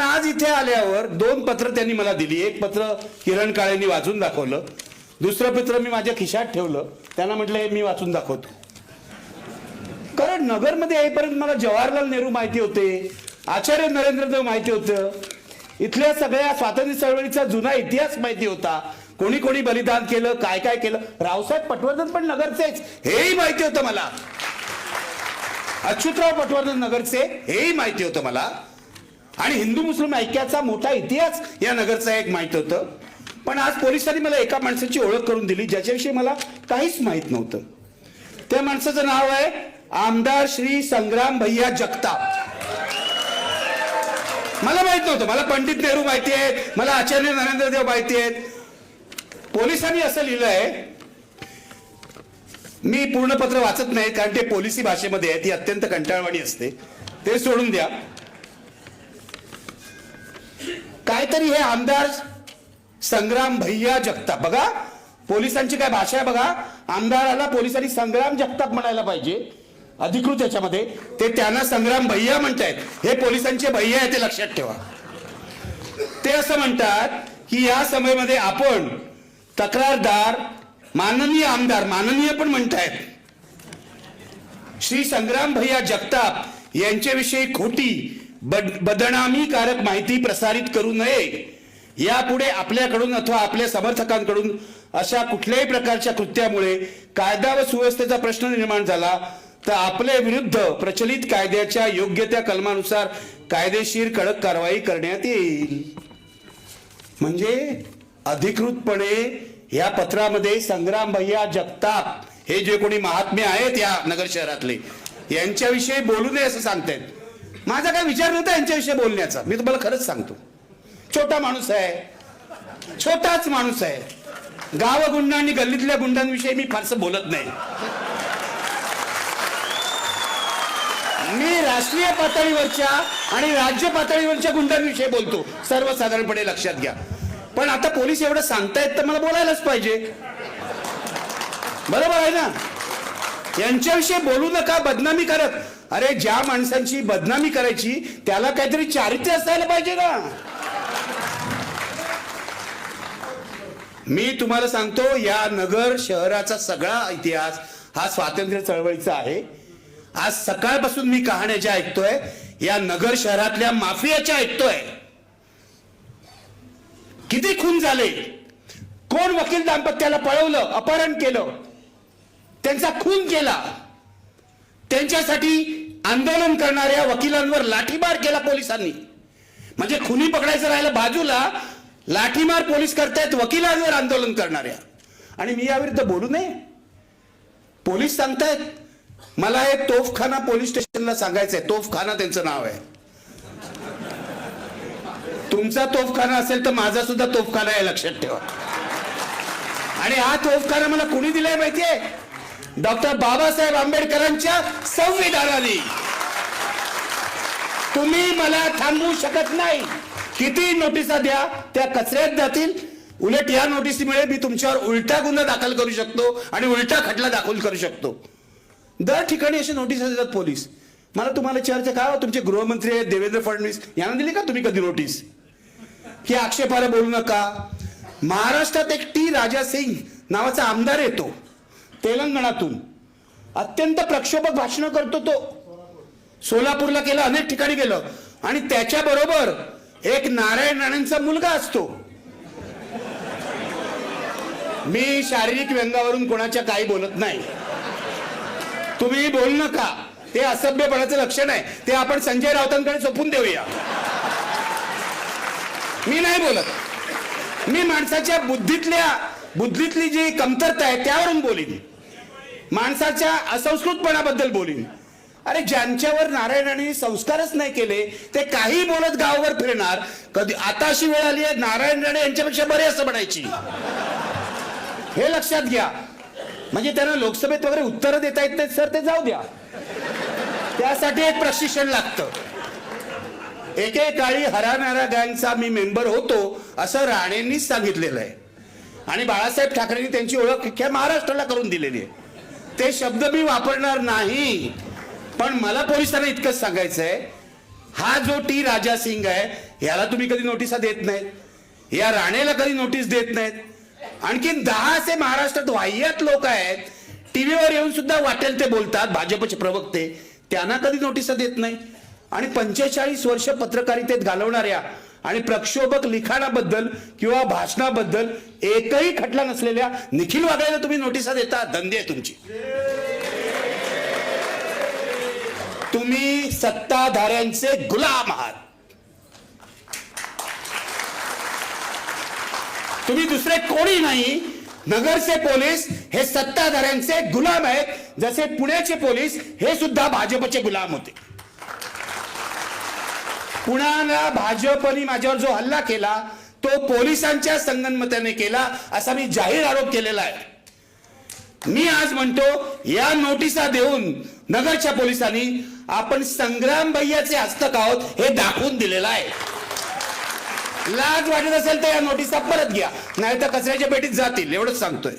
पण आज इथे आल्यावर दोन पत्र त्यांनी मला दिली. एक पत्र किरण काळेंनी वाचून दाखवलं. दुसरं पत्र मी माझ्या खिशात ठेवलं. त्यांना म्हटलं हे मी वाचून दाखवतो. कारण नगरमध्ये येईपर्यंत मला जवाहरलाल नेहरू माहिती होते आचार्य नरेंद्र देव माहिती होतं. इथल्या सगळ्या स्वातंत्र्य चळवळीचा जुना इतिहास माहिती होता. कोणी कोणी बलिदान केलं काय काय केलं? रावसाहेब पटवर्धन पण नगरचेच. हेही माहिती होतं मला. अच्युतराव पटवर्धन नगरचे हेही माहिती होतं मला. आणि हिंदू मुस्लिम ऐक्याचा मोठा इतिहास या नगरचा एक माहीत होतं. पण आज पोलिसांनी मला एका माणसाची ओळख करून दिली ज्याच्याविषयी मला काहीच माहीत नव्हतं. त्या माणसाचं नाव आहे आमदार श्री संग्राम भैया जगताप. मला माहीत नव्हतं मला पंडित नेहरू माहिती आहेत मला आचार्य नरेंद्र देव माहिती आहेत. पोलिसांनी असं लिहिलंय मी पूर्ण पत्र वाचत नाही कारण ते पोलिसी भाषेमध्ये आहे ती अत्यंत कंटाळवाणी असते. ते सोडून द्या. काहीतरी हे आमदार संग्राम भैया जगताप. बघा पोलिसांची काय भाषा आहे बघा. आमदाराला पोलिसांनी संग्राम जगताप म्हणायला पाहिजे. अधिकृत याच्यामध्ये. ते त्यांना संग्राम भैया म्हणतायत. हे पोलिसांचे भैया आहे ते लक्षात ठेवा. ते असं म्हणतात की या समयमध्ये आपण तक्रारदार माननीय आमदार माननीय पण म्हणतायत. श्री संग्राम भैया जगताप यांच्याविषयी खोटी बद बदनामीकारक माहिती प्रसारित करू नये. यापुढे आपल्याकडून अथवा आपल्या समर्थकांकडून अशा कुठल्याही प्रकारच्या कृत्यामुळे कायदा व सुव्यवस्थेचा प्रश्न निर्माण झाला तर आपल्या विरुद्ध प्रचलित कायद्याच्या योग्य त्या कलमानुसार कायदेशीर कडक कारवाई करण्यात येईल. म्हणजे अधिकृतपणे या पत्रामध्ये संग्राम भैया जगताप हे जे कोणी महात्मे आहेत या नगर शहरातले यांच्याविषयी बोलू नये असं सांगतायत. माझा काय विचार नव्हता यांच्याविषयी बोलण्याचा. मी तुम्हाला खरंच सांगतो. छोटा माणूस आहे. छोटाच माणूस आहे. गाव गुंड आणि गल्लीतल्या गुंडांविषयी मी फारसं बोलत नाही. मी राष्ट्रीय पातळीवरच्या आणि राज्य पातळीवरच्या गुंडांविषयी बोलतो. सर्वसाधारणपणे लक्षात घ्या. पण आता पोलीस एवढं सांगतायत तर मला बोलायलाच पाहिजे. बरोबर आहे ना? यांच्याविषयी बोलू नका बदनामी करत. अरे ज्या माणसांची बदनामी करायची त्याला काहीतरी चारित्र्य असायला पाहिजे ना मी तुम्हाला सांगतो या नगर शहराचा सगळा इतिहास हा स्वातंत्र्य चळवळीचा आहे. आज सकाळपासून मी कहाण्या ज्या ऐकतोय या नगर शहरातल्या माफियाच्या ऐकतोय. किती खून झाले? कोण वकील दाम्पत्याला पळवलं अपहरण केलं? त्यांचा खून केला. त्यांच्यासाठी आंदोलन करणाऱ्या वकिलांवर लाठीमार केला पोलिसांनी. म्हणजे खुनी पकडायचं राहिलं बाजूला लाठीमार पोलीस करतायत वकिलांवर आंदोलन करणाऱ्या. आणि मी याविरुद्ध बोलू नये. पोलीस सांगतायत मला हे तोफखाना पोलीस स्टेशनला सांगायचंय. तोफखाना त्यांचं नाव आहे. तुमचा तोफखाना असेल तर माझा सुद्धा तोफखाना आहे लक्षात ठेवा. आणि हा तोफखाना मला कुणी दिलाय माहितीये? डॉक्टर बाबासाहेब आंबेडकरांच्या संविधानाने. तुम्ही मला थांबवू शकत नाही. किती नोटिसा द्या त्या कचऱ्यात जातील. उलट या नोटिसीमुळे मी तुमच्यावर उलटा गुन्हा दाखल करू शकतो आणि उलटा खटला दाखल करू शकतो. दर ठिकाणी अशी नोटीस देतात पोलीस. मला तुम्हाला चर्चा का? तुमचे गृहमंत्री आहेत देवेंद्र फडणवीस. यांना दिली का तुम्ही कधी नोटीस? की आक्षेपाला बोलू नका. महाराष्ट्रात एक टी राजा सिंग नावाचा आमदार येतो. तेलंगणातून. अत्यंत प्रक्षोभक भाषण करतो तो. सोलापूरला केलं अनेक ठिकाणी गेलं. आणि त्याच्याबरोबर एक नारायण राणेंचा मुलगा असतो. मी शारीरिक व्यंगावरून कोणाच्या काही बोलत नाही. तुम्ही बोल नका. ते असभ्यपणाचं लक्षण आहे. ते आपण संजय राऊतांकडे सोपून देऊया. मी नाही बोलत. मी माणसाच्या बुद्धीतल्या बुद्धीतली जी कमतरता आहे त्यावरून बोलीन. माणसाच्या असंस्कृतपणाबद्दल बोलीन. अरे ज्यांच्यावर नारायणाने संस्कारच नाही केले ते काही बोलत गावावर फिरणार. कधी आता अशी वेळ आली आहे नारायण राणे यांच्यापेक्षा बरे असं म्हणायची. हे लक्षात घ्या. म्हणजे त्यांना लोकसभेत वगैरे उत्तरं देता येत नाहीत सर ते जाऊ द्या. त्यासाठी एक प्रशिक्षण लागतं. एकेकाळी हरानारा गँगचा मी मेंबर होतो असं राणेंनीच सांगितलेलं आहे. आणि बाळासाहेब ठाकरेंनी त्यांची ओळख अख्ख्या महाराष्ट्राला करून दिलेली आहे. ते शब्द मी वापरणार नाही. पण मला पोलिसांना इतकंच सांगायचंय हा जो टी राजा सिंग आहे याला तुम्ही कधी नोटिसा देत नाहीत. या राणेला कधी नोटीस देत नाहीत. आणखीन दहा असे महाराष्ट्रात वाह्यात लोक आहेत टीव्हीवर येऊन सुद्धा वाटेल ते बोलतात भाजपचे प्रवक्ते. त्यांना कधी नोटिसा देत नाही. आणि पंचेचाळीस वर्ष पत्रकारितेत घालवणाऱ्या आणि प्रक्षोभक लिखाणाबद्दल किंवा भाषणाबद्दल एकही खटला नसलेल्या निखिल वागळेला तुम्ही नोटिसा देता धंदे आहे तुमची. तुम्ही सत्ताधाऱ्यांचे गुलाम आहात. तुम्ही दुसरे कोणी नाही. नगरचे पोलीस हे सत्ताधाऱ्यांचे गुलाम आहेत. जसे पुण्याचे पोलीस हे सुद्धा भाजपचे गुलाम होते. कुणाला भाजपने माझ्यावर जो हल्ला केला तो पोलिसांच्या संगनमताने केला असा मी जाहीर आरोप केलेला आहे. मी आज म्हणतो या नोटिसा देऊन नगरच्या पोलिसांनी आपण संग्राम भैयाचे हस्तक आहोत हे दाखवून दिलेलं आहे. लाज वाटत असेल तर या नोटिसा परत घ्या नाही तर कचऱ्याच्या पेटीत जातील एवढंच सांगतोय.